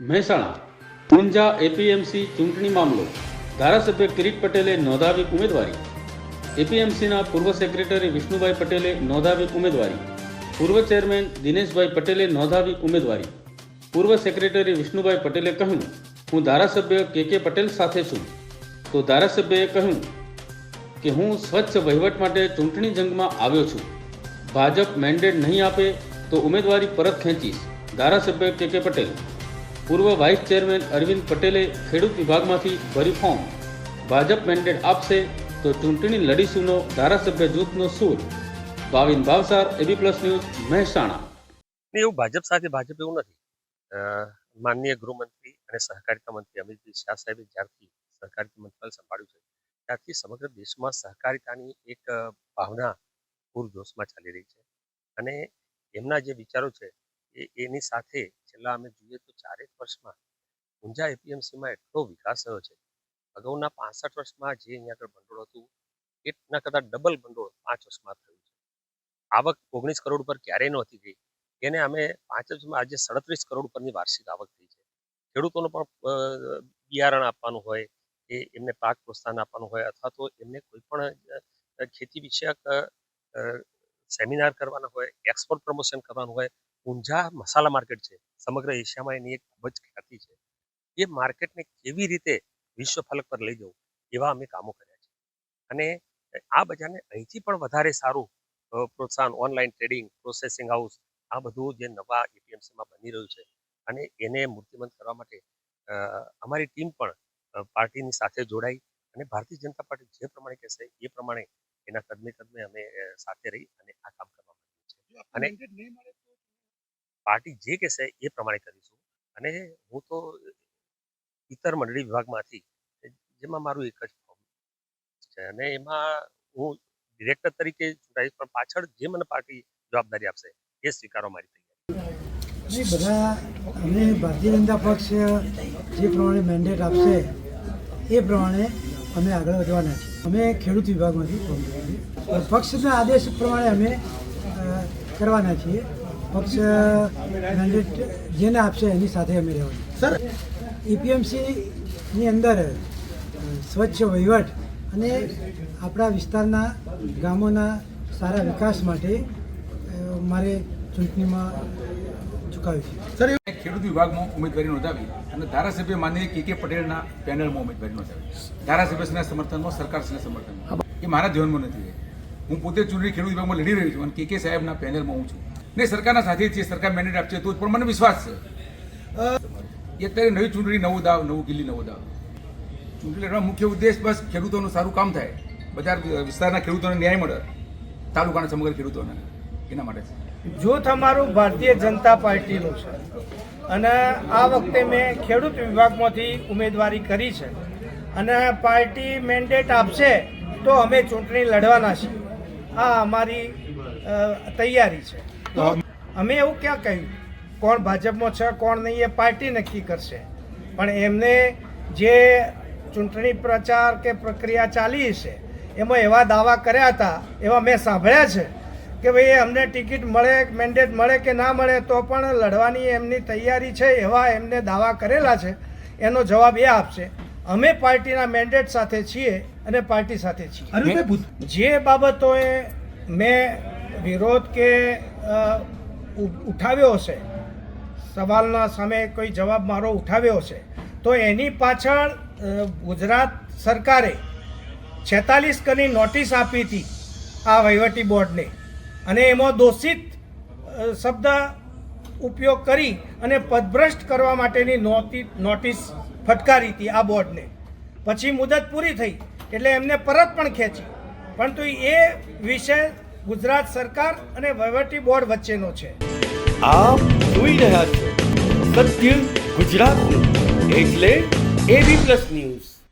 Mehsana, Unjha APMC ચૂંટણી મામલો. ધારાસભ્ય કિરીટ પટેલે નોંધાવી ઉમેદવારી. એપીએમસીના પૂર્વ સેક્રેટરી વિષ્ણુભાઈ પટેલે નોંધાવી ઉમેદવારી. પૂર્વ ચેરમેન દિનેશભાઈ પટેલે નોંધાવી ઉમેદવારી. પૂર્વ સેક્રેટરી વિષ્ણુભાઈ પટેલે કહ્યું, હું ધારાસભ્ય કે કે પટેલ સાથે છું. તો ધારાસભ્યએ કહ્યું કે, હું સ્વચ્છ વહીવટ માટે ચૂંટણી જંગમાં આવ્યો છું. ભાજપ મેન્ડેટ નહીં આપે તો ઉમેદવારી પરત ખેંચીશ. ધારાસભ્ય કે કે પટેલ પૂર્વ વાઇસ ચેરમેન અરવિંદ પટેલે ખેડૂત વિભાગમાંથી ભર્યું ફોર્મ ભાજપ મેન્ડેટ આપશે તો ચૂંટણી લડીશુંનો ધારાસભ્ય જૂથનો સૂર. Bhavin Bhavsar AB plus news, Mehsana. એવું ભાજપ સાથે ભાજપ એવું નથી. માનનીય ગૃહમંત્રી અને સહકારિતા મંત્રી અમિતભાઈ શાહ સાહેબે જ્યારથી સહકારિતા મંત્રાલય સંભાળ્યું છે, ત્યારથી સમગ્ર દેશમાં સહકારિતાની એક ભાવના પૂરજોશમાં ચાલી રહી છે. અને એમના જે વિચારો છે, એ એની સાથે છેલ્લા અમે જોઈએ તો ચારેક વર્ષમાં ઊંઝા એપીએમસીમાં એટલો વિકાસ થયો છે. અગાઉના પાસઠ વર્ષમાં જે અહીંયા આગળ ભંડોળ હતું, એના કદાચ ડબલ ભંડોળ પાંચ વર્ષમાં થયું છે. આવક ઓગણીસ કરોડ ઉપર ક્યારેય નહોતી ગઈ. એને અમે પાંચ વર્ષમાં આજે સડત્રીસ કરોડ ઉપરની વાર્ષિક આવક થઈ છે. ખેડૂતોનો પણ બિયારણ આપવાનું હોય કે એમને પાક પ્રોત્સાહન આપવાનું હોય અથવા તો એમને કોઈ પણ ખેતી વિષયક સેમિનાર કરવાના હોય, એક્સપોર્ટ પ્રમોશન કરવાનું હોય ઊંઝા મસાલા માર્કેટ છે. સમગ્ર એશિયામાં એની એક ખૂબ જ ખ્યાતિ છે. એ માર્કેટને કેવી રીતે વિશ્વ ફલક પર લઈ જવું? એવા અમે કામો કર્યા છે. અને આ બજારને અહીંથી પણ વધારે સારું પ્રોત્સાહન ઓનલાઈન ટ્રેડિંગ પ્રોસેસિંગ હાઉસ આ બધું જે નવા એપીએમસીમાં બની રહ્યું છે. અને એને મૂર્તિમંત કરવા માટે અમારી ટીમ પણ પાર્ટીની સાથે જોડાઈ અને ભારતીય જનતા પાર્ટી જે પ્રમાણે કહેશે એ પ્રમાણે એના કદમે કદમે અમે સાથે રહી અને આ કામ કરવા માંગીએ છીએ. અને પાર્ટી જે કહેશે એ પ્રમાણે કરીશું. અને હું તો ઇતર મંડળી વિભાગમાંથી, જેમાં મારું એક જ ફોર્મ છે. અને એમાં હું ડિરેક્ટર તરીકે ચૂંટાઈશ, પણ પાછળ જે મને પાર્ટી જવાબદારી આપશે, એ સ્વીકારવા મારી તૈયારી બધા અમને ભારતીય જનતા પક્ષ જે પ્રમાણે મેન્ડેટ આપશે, એ પ્રમાણે અમે આગળ વધવાના છીએ. અમે ખેડૂત વિભાગમાંથી ફોર્મ પક્ષના આદેશ પ્રમાણે અમે કરવાના છીએ. પક્ષ મેન્ડેટ જેને આપશે એની સાથે અમે રહેવાના. સર. એપીએમસીની અંદર સ્વચ્છ વહીવટ અને આપણા વિસ્તારના ગામોના સારા વિકાસ માટે મારે ચૂંટણીમાં ચૂકાવ્યું છે. મેં ખેડૂત વિભાગમાં ઉમેદવારી નોંધાવી અને ધારાસભ્ય માનીય કે કે પટેલના પેનલમાં ઉમેદવારી નોંધાવી. ધારાસભ્યના સમર્થનમાં સરકારશ્રીના સમર્થનમાં. એ મારા જીવનમાં નથી. હું પોતે ચૂંટણી ખેડૂત વિભાગમાં લડી રહ્યો છું અને કે કે સાહેબના પેનલમાં હું છું. ને સરકારના સાથે છે, સરકાર મેન્ડેટ આપશે તો પણ મને વિશ્વાસ છે. અત્યારે નવી ચૂંટણી, નવો દાવ, નવું કિલ્લી નવો દાવ. ચૂંટણી લડવાનો મુખ્ય ઉદ્દેશ બસ ખેડૂતોનું સારું કામ થાય. બજાર વિસ્તારના ખેડૂતોને ન્યાય મળે. તાલુકાના સમગ્ર ખેડૂતોને. એના માટે છે. જો તમારું ભારતીય જનતા પાર્ટીનું છે, અને આ વખતે મેં ખેડૂત વિભાગમાંથી ઉમેદવારી કરી છે, અને પાર્ટી મેન્ડેટ આપશે, તો અમે ચૂંટણી લડવાના છીએ. આ અમારી તૈયારી છે. અમે એવું ક્યાં કહ્યું? કોણ ભાજપમાં છે કોણ નહીં એ પાર્ટી નક્કી કરશે. પણ એમને જે ચૂંટણી પ્રચાર કે પ્રક્રિયા ચાલી છે એમાં એવા દાવા કર્યા હતા એવા મેં સાંભળ્યા છે કે ભાઈ અમને ટિકિટ મળે મેન્ડેટ મળે કે ના મળે તો પણ લડવાની એમની તૈયારી છે એવા એમને દાવા કરેલા છે એનો જવાબ એ આપશે. અમે પાર્ટીના મેન્ડેટ સાથે છીએ અને પાર્ટી સાથે છીએ. જે બાબતોએ મેં વિરોધ કે ઉઠાવ્યો હશે. સવાલના સામે કોઈ જવાબ મારો ઉઠાવ્યો છે તો એની પાછળ ગુજરાત સરકારે છેતાલીસ કની નોટિસ આપી હતી આ વહીવટી બોર્ડને. અને એમાં દોષિત શબ્દ ઉપયોગ કરી અને પદભ્રષ્ટ કરવા માટેની નોટિ નોટિસ ફટકારી હતી આ બોર્ડને. પછી મુદત પૂરી થઈ, એટલે એમને પરત પણ ખેંચી. પરંતુ એ વિષય ગુજરાત સરકાર અને વહીવટી બોર્ડ વચ્ચેનો છે. આપ જોઈ રહ્યા છો સત્ય ગુજરાતનું. એટલે એબી પ્લસ ન્યૂઝ